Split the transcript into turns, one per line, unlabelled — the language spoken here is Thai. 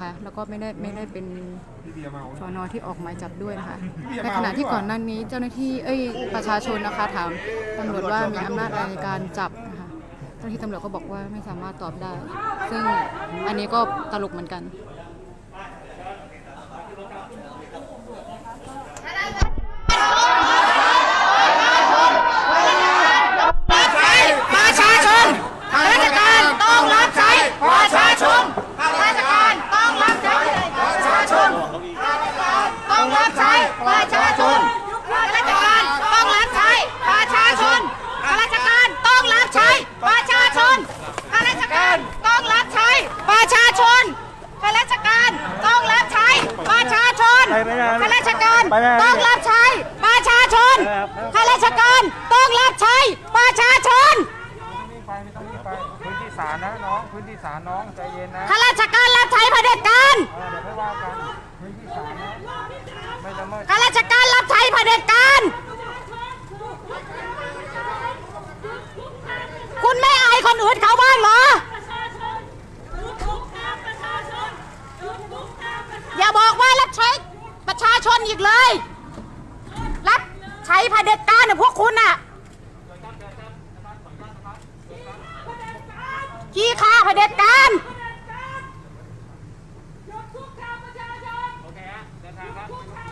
นะคะ แล้วก็ไม่ได้ไม่ได้เป็น
พี่เบียร์เมา
สอนอที่ออกหมายจับด้วยนะคะ
พี่อย่า
ใน
เมา
ขณะที่
ดีกว่า
ก่อนหน้านี้เจ้าหน้าที่เอ้ยประชาชนนะคะถามตำรวจว่ามีอำนาจอะไรในการจับนะคะเจ้าหน้าที่ตำรวจก็บอกว่าไม่สามารถตอบได้ ซึ่งอันนี้ก็ตลกเหมือนกัน
ประชาชนข้าราชการต้องรับใช้ประชาชนข้าราชการต้องรับใช้ประชาชนต้องรับใช้ประชาชนข้าราชการต้องรับใช้ประชาชนข้าราชการต้องรับใช้ประชาชนข้าราชการต้องรับใช้ประชาชนข้าราชการต้องรับใช้ประชาชน ข้าราชการต้องรับใช้ประชาชนข้าราชการต้องรับใช้ประชาชน
รีบไปไม่ต้องรีบไปพื้นที่ศาลนะน้องพื้นที่ศาลน้องใจเย็นนะ
ข้าราชการรับใช้เผด็จการ
เออเดี๋ยวค่อยว่ากันพื้นที่ศาลนะไม่ละเมิด
ข้าราชการรับใช้เผด็จการคุณไม่อายคนอื่นเขาบ้างเหรออย่าบอกว่ารับใช้ อีกเลย รับใช้พเด็จการเนี่ยพวกคุณน่ะขี้ข้าพเด็จการโอเคฮะเดินทางครับ